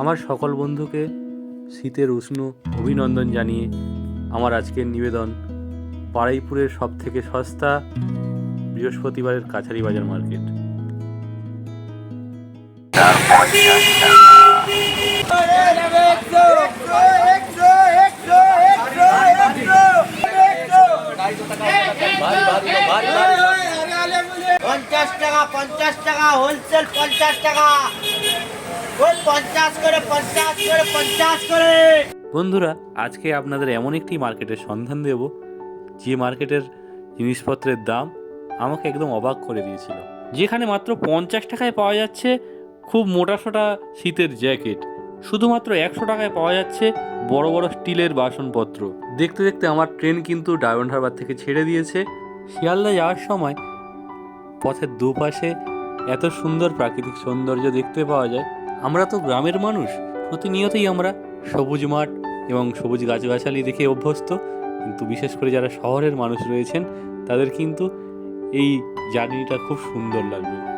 আমার সকল বন্ধুকে শীতের উষ্ণ অভিনন্দন জানিয়ে আমার আজকের নিবেদন পাড়াইপুরের সব থেকে সস্তা বৃহস্পতিবারের কাছারি বাজার মার্কেট। পঞ্চাশ টাকা পঞ্চাশ টাকা হোলসেল পঞ্চাশ টাকা। বন্ধুরা, আজকে আপনাদের এমন একটি মার্কেটের সন্ধান দেব, যে মার্কেটের জিনিসপত্রের দাম আমাকে একদম অবাক করে দিয়েছিল। যেখানে মাত্র পঞ্চাশ টাকায় পাওয়া যাচ্ছে খুব মোটাসোটা শীতের জ্যাকেট, শুধুমাত্র একশো টাকায় পাওয়া যাচ্ছে বড় বড় স্টিলের বাসনপত্র। দেখতে দেখতে আমার ট্রেন কিন্তু ডায়মন্ড হারবার থেকে ছেড়ে দিয়েছে। শিয়ালদা যাওয়ার সময় পথের দুপাশে এত সুন্দর প্রাকৃতিক সৌন্দর্য দেখতে পাওয়া যায়। আমরা তো গ্রামের মানুষ, প্রতিনিয়তই আমরা সবুজ মাঠ এবং সবুজ গাছগাছালি দেখে অভ্যস্ত। কিন্তু বিশেষ করে যারা শহরের মানুষ রয়েছেন, তাদের কিন্তু এই জার্নিটা খুব সুন্দর লাগবে।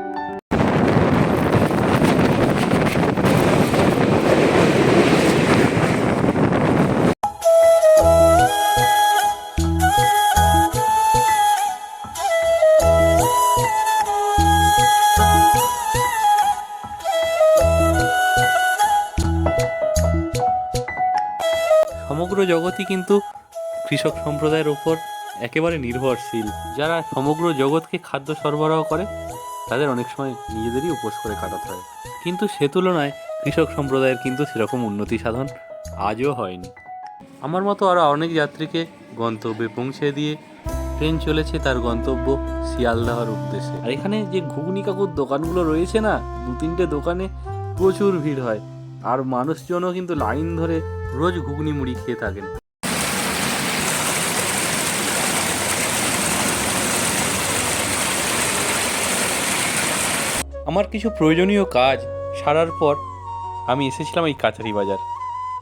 কিন্তু কৃষক সম্প্রদায়ের ওপর একেবারে নির্ভরশীল। যারা সমগ্র জগৎকে খাদ্য সরবরাহ করে, তাদের অনেক সময় নিজেদেরই উপোস করে কাটাতে হয়। কিন্তু সে তুলনায় কৃষক সম্প্রদায়ের কিন্তু সেরকম উন্নতি সাধন আজও হয়নি। আমার মতো আরও অনেক যাত্রীকে গন্তব্যে পৌঁছে দিয়ে ট্রেন চলেছে, তার গন্তব্য শিয়ালদাহর উদ্দেশ্যে। আর এখানে যে ঘুগনি কাকুর দোকানগুলো রয়েছে না দু তিনটে দোকানে প্রচুর ভিড় হয়। আর মানুষজনও কিন্তু লাইন ধরে রোজ ঘুগনি মুড়ি খেয়ে থাকেন। আমার কিছু প্রয়োজনীয় কাজ সারার পর আমি এসেছিলাম এই কাছারি বাজার।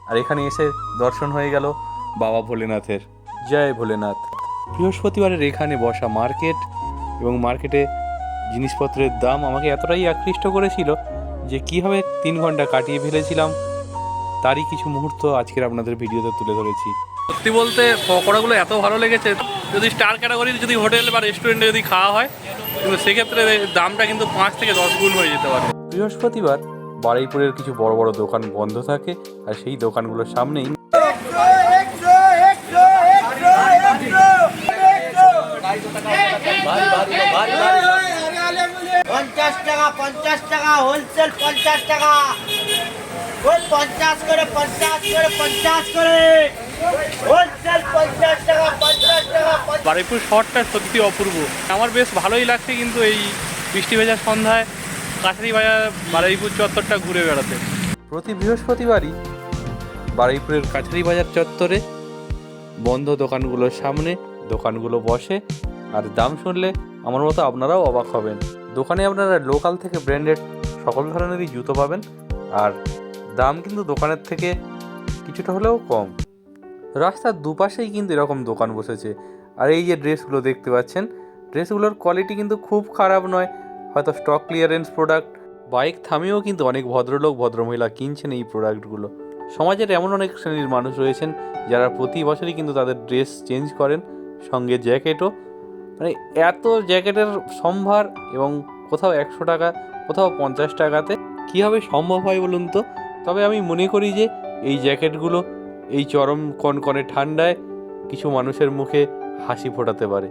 আর এখানে এসে দর্শন হয়ে গেল বাবা ভোলেনাথের। জয় ভোলেনাথ। বৃহস্পতিবারের এখানে বসা মার্কেট এবং মার্কেটে জিনিসপত্রের দাম আমাকে এতটাই আকৃষ্ট করেছিল যে কীভাবে তিন ঘণ্টা কাটিয়ে ফেলেছিলাম তারই কিছু মুহূর্ত আজকের আপনাদের ভিডিওতে তুলে ধরেছি। সত্যি বলতে পকোড়াগুলো এত ভালো লেগেছে যদি স্টার ক্যাটাগরির যদি হোটেল বা রেস্টুরেন্টে যদি খাওয়া হয় কিন্তু সেক্ষেত্রে দামটা কিন্তু পাঁচ থেকে দশ গুণ হয়ে যেতে পারে। বৃহস্পতিবার বারুইপুরের কিছু বড় বড় দোকান বন্ধ থাকে আর সেই দোকানগুলোর সামনেই পঞ্চাশ টাকা পঞ্চাশ টাকা হোলসেল পঞ্চাশ টাকা। ওই পঞ্চাশ করে পঞ্চাশ করে পঞ্চাশ করে। হোলসেল পঞ্চাশ টাকা পঞ্চাশ টাকা পঞ্চাশ বারুইপুর শহরটা সত্যি অপূর্ব। আমার বেশ ভালোই লাগছে কিন্তু এই বৃষ্টি ভেজা সন্ধ্যায় কাছারি বাজার বারুইপুর চত্বরটা ঘুরে বেড়াতে। প্রতি বৃহস্পতিবারই বারুইপুরের কাছারি বাজার চত্বরে বন্ধ দোকানগুলোর সামনে দোকানগুলো বসে আর দাম শুনলে আমার মতো আপনারাও অবাক হবেন। দোকানে আপনারা লোকাল থেকে ব্র্যান্ডেড সকল ধরনেরই জুতো পাবেন আর দাম কিন্তু দোকানের থেকে কিছুটা হলেও কম। রাস্তার দুপাশেই কিন্তু এরকম দোকান বসেছে। আর এই যে ড্রেসগুলো দেখতে পাচ্ছেন, ড্রেসগুলোর কোয়ালিটি কিন্তু খুব খারাপ নয়। হয়তো স্টক ক্লিয়ারেন্স প্রোডাক্ট বাইক থামিয়েও কিন্তু অনেক ভদ্রলোক, ভদ্রমহিলা কিনছেন এই প্রোডাক্টগুলো সমাজের এমন অনেক শ্রেণির মানুষ রয়েছেন যারা প্রতি বছরই কিন্তু তাদের ড্রেস চেঞ্জ করেন, সঙ্গে জ্যাকেটও মানে এত জ্যাকেটের সম্ভার এবং কোথাও একশো টাকা, কোথাও পঞ্চাশ টাকাতে কীভাবে সম্ভব হয় বলুন তো? তবে আমি মনে করি যে এই জ্যাকেটগুলো এই চরম কনকনে ঠান্ডায় কিছু মানুষের মুখে হাসি ফোটাতে পারে।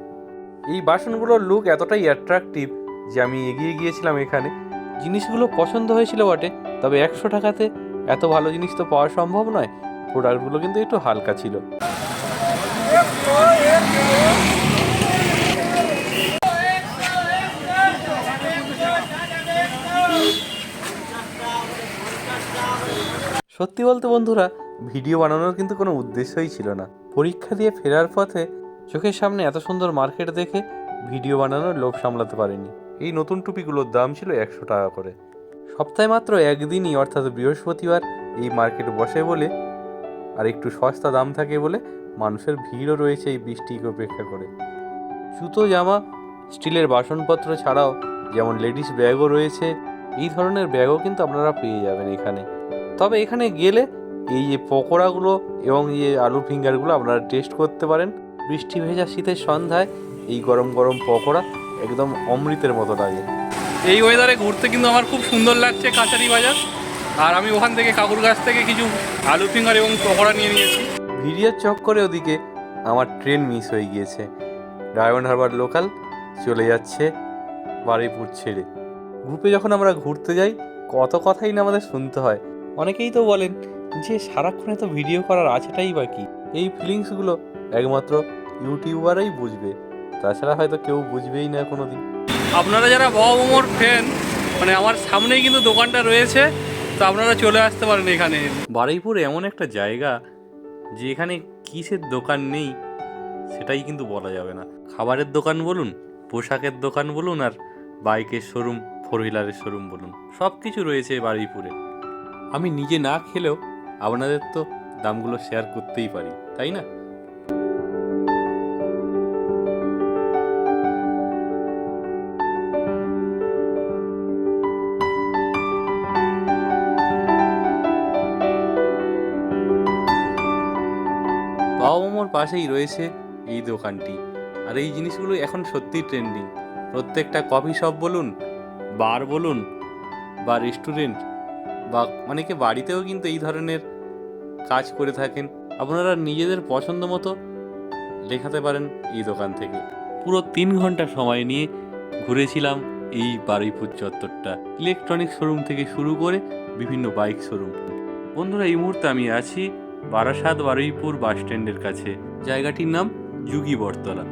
এই বাসনগুলোর লুক এতটাই অ্যাট্রাকটিভ যে আমি এগিয়ে গিয়েছিলাম এখানে। জিনিসগুলো পছন্দ হয়েছিল বটে, তবে একশো টাকাতে এত ভালো জিনিস তো পাওয়া সম্ভব নয়। প্রোডাক্টগুলো কিন্তু একটু হালকা ছিল। সত্যি বলতে বন্ধুরা ভিডিও বানানোর কিন্তু কোনো উদ্দেশ্যই ছিল না। পরীক্ষা দিয়ে ফেরার পথে চোখের সামনে এত সুন্দর মার্কেট দেখে ভিডিও বানানোর লোভ সামলাতে পারিনি। এই নতুন টুপিগুলোর দাম ছিল একশো টাকা করে। সপ্তাহে মাত্র একদিনই, অর্থাৎ বৃহস্পতিবার, এই মার্কেট বসে বলে আর একটু সস্তা দাম থাকে বলে মানুষের ভিড়ও রয়েছে এই বৃষ্টিকে উপেক্ষা করে। জুতো জামা, স্টিলের বাসনপত্র ছাড়াও যেমন লেডিস ব্যাগও রয়েছে। এই ধরনের ব্যাগও কিন্তু আপনারা পেয়ে যাবেন এখানে। তবে এখানে গেলে এই যে পকোড়াগুলো এবং এই যে আলু ফিঙ্গারগুলো আপনারা টেস্ট করতে পারেন। বৃষ্টি ভেজা শীতের সন্ধ্যায় এই গরম গরম পকোড়া একদম অমৃতের মতো লাগে। এই ওয়েদারে ঘুরতে কিন্তু আমার খুব সুন্দর লাগছে কাছারি বাজার। আর আমি ওখান থেকে কাকুর গাছ থেকে কিছু আলু ফিঙ্গার এবং পকোড়া নিয়ে নিয়েছি। ভিডিওর চক্করে ওদিকে আমার ট্রেন মিস হয়ে গিয়েছে। ডায়মন্ড হারবার লোকাল চলে যাচ্ছে বারুইপুর ছেড়ে। গ্রুপে যখন আমরা ঘুরতে যাই কত কথাই না আমাদের শুনতে হয়। অনেকেই তো বলেন যে সারাক্ষণে তো ভিডিও করার আছেটাই বা কি? এই ফিলিংসগুলো একমাত্র ইউটিউবারই বুঝবে। তাছাড়া হয়তো কেউ বুঝবেই না কোনো দিন আপনারা যারা বাবা মোমোর ফ্যান মানে আমার সামনেই কিন্তু দোকানটা রয়েছে তো আপনারা চলে আসতে পারেন এখানে। বারুইপুর এমন একটা জায়গা যে এখানে কিসের দোকান নেই সেটাই কিন্তু বলা যাবে না। খাবারের দোকান বলুন পোশাকের দোকান বলুন আর বাইকের শোরুম ফোর হুইলারের শোরুম বলুন সব কিছু রয়েছে বারুইপুরে। আমি নিজে না খেলেও আপনাদের তো দামগুলো শেয়ার করতেই পারি, তাই না? বাবা পাশেই রয়েছে এই দোকানটি, আর এই জিনিসগুলো এখন সত্যিই ট্রেন্ডিং প্রত্যেকটা কফি শপ বলুন বার বলুন, বা রেস্টুরেন্ট বা অনেকে বাড়িতেও কিন্তু এই ধরনের কাজ করে থাকেন, আপনারা নিজেদের পছন্দ মতো লেখাতে পারেন এই দোকান থেকে। পুরো তিন ঘণ্টা সময় নিয়ে ঘুরেছিলাম এই বারুইপুর চত্বরটা। ইলেকট্রনিক শোরুম থেকে শুরু করে বিভিন্ন বাইক শোরুম। বন্ধুরা, এই মুহূর্তে আমি আছি বারাসাত বারুইপুর বাস স্ট্যান্ডের কাছে। জায়গাটির নাম যুগি বটতলা।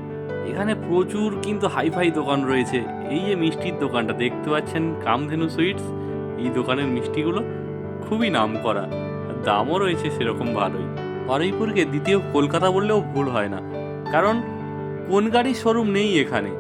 এখানে প্রচুর কিন্তু হাইফাই দোকান রয়েছে। এই যে মিষ্টির দোকানটা, দেখতে পাচ্ছেন কামধেনু সুইটস? এই দোকানের মিষ্টিগুলো খুবই নাম করা দামও রয়েছে সেরকম ভালোই। হরিপুরকে দ্বিতীয় কলকাতা বললেও ভুল হয় না। কারণ কোন গাড়ির শোরুম নেই এখানে।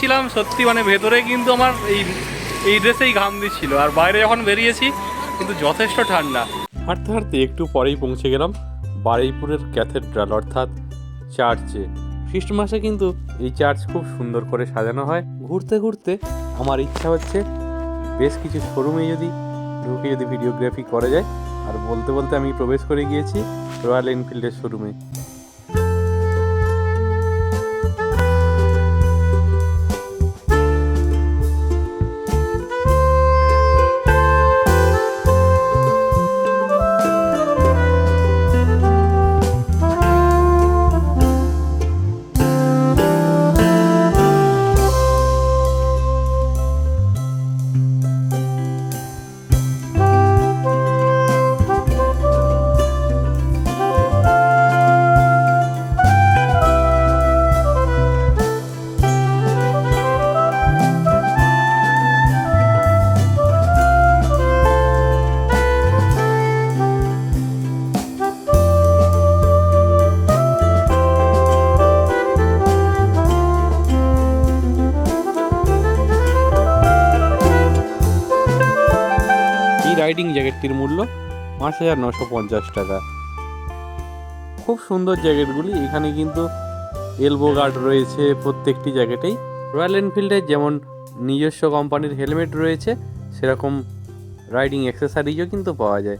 ছিলাম সত্যি মানে ভেতরে কিন্তু আমার এই এই ড্রেসেই ঘাম দিচ্ছিল। আর বাইরে যখন বেরিয়েছি, কিন্তু যথেষ্ট ঠান্ডা। হাঁটতে হাঁটতে একটু পরেই পৌঁছে গেলাম বারুইপুরের ক্যাথেড্রাল, অর্থাৎ চার্চে। খ্রিস্টমাসে কিন্তু এই চার্চ খুব সুন্দর করে সাজানো হয়। ঘুরতে ঘুরতে আমার ইচ্ছা হচ্ছে বেশ কিছু শোরুমে যদি ঢুকে যদি ভিডিওগ্রাফি করা যায়। আর বলতে বলতে আমি প্রবেশ করে গিয়েছি রয়্যাল এনফিল্ডের শোরুমে। পাঁচ হাজার নশো পঞ্চাশ টাকা। খুব সুন্দর জ্যাকেটগুলি। এখানে কিন্তু এলবো গার্ড রয়েছে প্রত্যেকটি জ্যাকেটেই। রয়্যাল এনফিল্ডের যেমন নিজস্ব কোম্পানির হেলমেট রয়েছে, সেরকম রাইডিং অ্যাক্সেসারিজও কিন্তু পাওয়া যায়।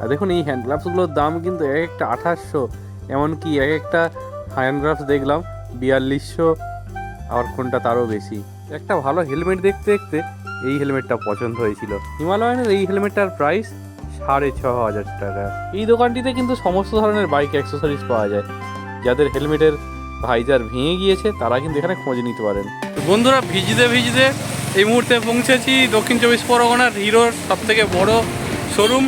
আর দেখুন, এই হ্যান্ড গ্লাভসগুলোর দাম কিন্তু এক একটা আঠাশশো, এমনকি এক একটা হ্যান্ড গ্লাভস দেখলাম বিয়াল্লিশশো আর কোনটা তারও বেশি। একটা ভালো হেলমেট দেখতে দেখতে এই হেলমেটটা পছন্দ হয়েছিল। হিমালয়ানের এই হেলমেটটার প্রাইস সাড়ে ছ হাজার টাকা। এই দোকানটিতে কিন্তু সমস্ত ধরনের বাইক অ্যাক্সেসরিজ পাওয়া যায়। যাদের হেলমেটের ভাইজার ভেঙে গিয়েছে তারা কিন্তু এখানে খোঁজ নিতে পারেন। বন্ধুরা ভিজতে ভিজতে এই মুহূর্তে পৌঁছেছি দক্ষিণ চব্বিশ পরগনার হিরোর সব থেকে বড় শোরুম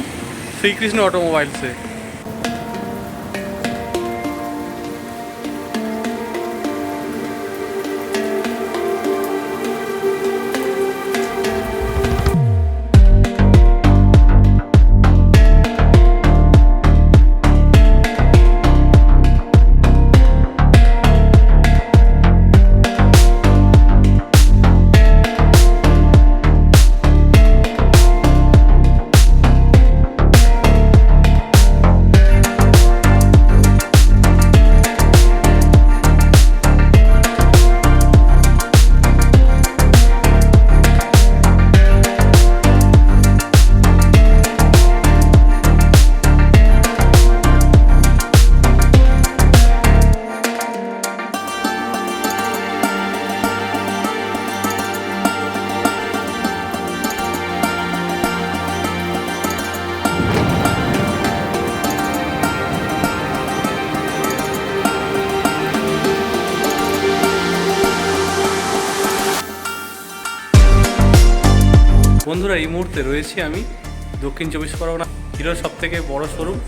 শ্রীকৃষ্ণ অটোমোবাইলসে মুহূর্তে রয়েছি আমি দক্ষিণ চব্বিশ পরগনা হিরোর সব থেকে বড় শোরুম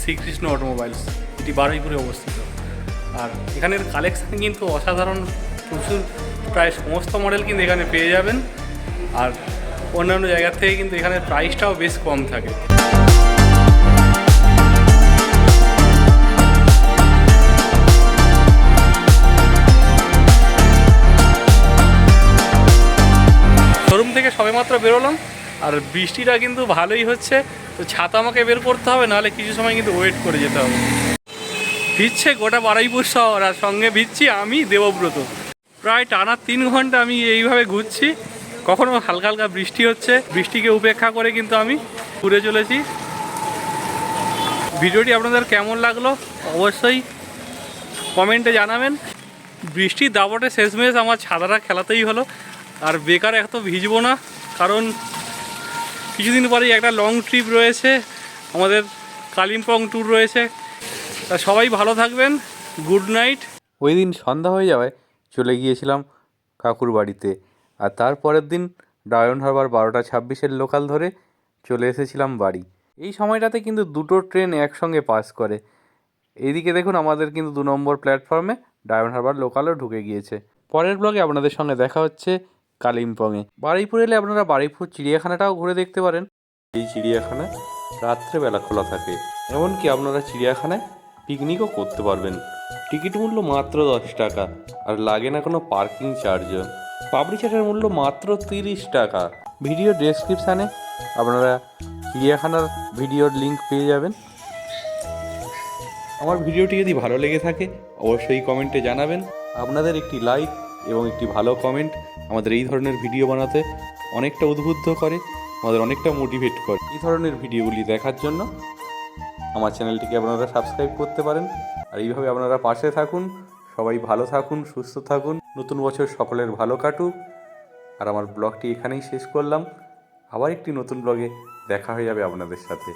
শ্রীকৃষ্ণ অটোমোবাইলস এটি বারুইপুরে অবস্থিত। আর এখানের কালেকশান কিন্তু অসাধারণ, প্রচুর, প্রায় সমস্ত মডেল কিন্তু এখানে পেয়ে যাবেন। আর অন্যান্য জায়গার থেকে কিন্তু এখানের প্রাইসটাও বেশ কম থাকে। শোরুম থেকে সবেমাত্র বেরোলাম। আর বৃষ্টিটা কিন্তু ভালোই হচ্ছে, তো ছাতা আমাকে বের করতে হবে, নাহলে কিছু সময় কিন্তু ওয়েট করে যেতে হবে। ভিজছে গোটা বারাইপুর শহর, আর সঙ্গে ভিজছি আমি দেবব্রত। প্রায় টানা তিন ঘণ্টা আমি এইভাবে ঘুরছি, কখনো হালকা হালকা বৃষ্টি হচ্ছে, বৃষ্টিকে উপেক্ষা করে কিন্তু আমি ঘুরে চলেছি। ভিডিওটি আপনাদের কেমন লাগল অবশ্যই কমেন্টে জানাবেন। বৃষ্টির দাবটে শেষমেশ আমার ছাতাটা খেলাতেই হলো, আর বেকার এত ভিজবো না, কারণ কিছুদিন পরেই একটা লং ট্রিপ রয়েছে, আমাদের কালিম্পং ট্যুর রয়েছে। তা সবাই ভালো থাকবেন গুড নাইট ওই দিন সন্ধ্যা হয়ে যাওয়ায় চলে গিয়েছিলাম কাকুর বাড়িতে, আর তারপরের দিন ডায়ন হারবার বারোটা ছাব্বিশের লোকাল ধরে চলে এসেছিলাম বাড়ি। এই সময়টাতে কিন্তু দুটো ট্রেন একসঙ্গে পাস করে। এইদিকে দেখুন আমাদের কিন্তু দু নম্বর প্ল্যাটফর্মে ডায়ন হারবার লোকালও ঢুকে গিয়েছে। পরের ব্লগে আপনাদের সঙ্গে দেখা হচ্ছে কালিম্পংয়ে। বারুইপুর এলে আপনারা বারুইপুর চিড়িয়াখানাটাও ঘুরে দেখতে পারেন। এই চিড়িয়াখানা রাত্রেবেলা খোলা থাকে। এমনকি আপনারা চিড়িয়াখানায় পিকনিকও করতে পারবেন। টিকিট মূল্য মাত্র দশ টাকা আর লাগে না কোনো পার্কিং চার্জও পাবড়ি চাটের মূল্য মাত্র তিরিশ টাকা। ভিডিও ডেসক্রিপশানে আপনারা চিড়িয়াখানার ভিডিওর লিঙ্ক পেয়ে যাবেন। আমার ভিডিওটি যদি ভালো লেগে থাকে অবশ্যই কমেন্টে জানাবেন। আপনাদের একটি লাইক এবং একটি ভালো কমেন্ট আমাদের এই ধরনের ভিডিও বানাতে অনেকটা উদ্বুদ্ধ করে, আমাদের অনেকটা মোটিভেট করে। এই ধরনের ভিডিওগুলি দেখার জন্য আমার চ্যানেলটিকে আপনারা সাবস্ক্রাইব করতে পারেন। আর এইভাবে আপনারা পাশে থাকুন, সবাই ভালো থাকুন, সুস্থ থাকুন, নতুন বছর সকলের ভালো কাটুক। আর আমার ব্লগটি এখানেই শেষ করলাম। আবার একটি নতুন ব্লগে দেখা হয়ে যাবে আপনাদের সাথে।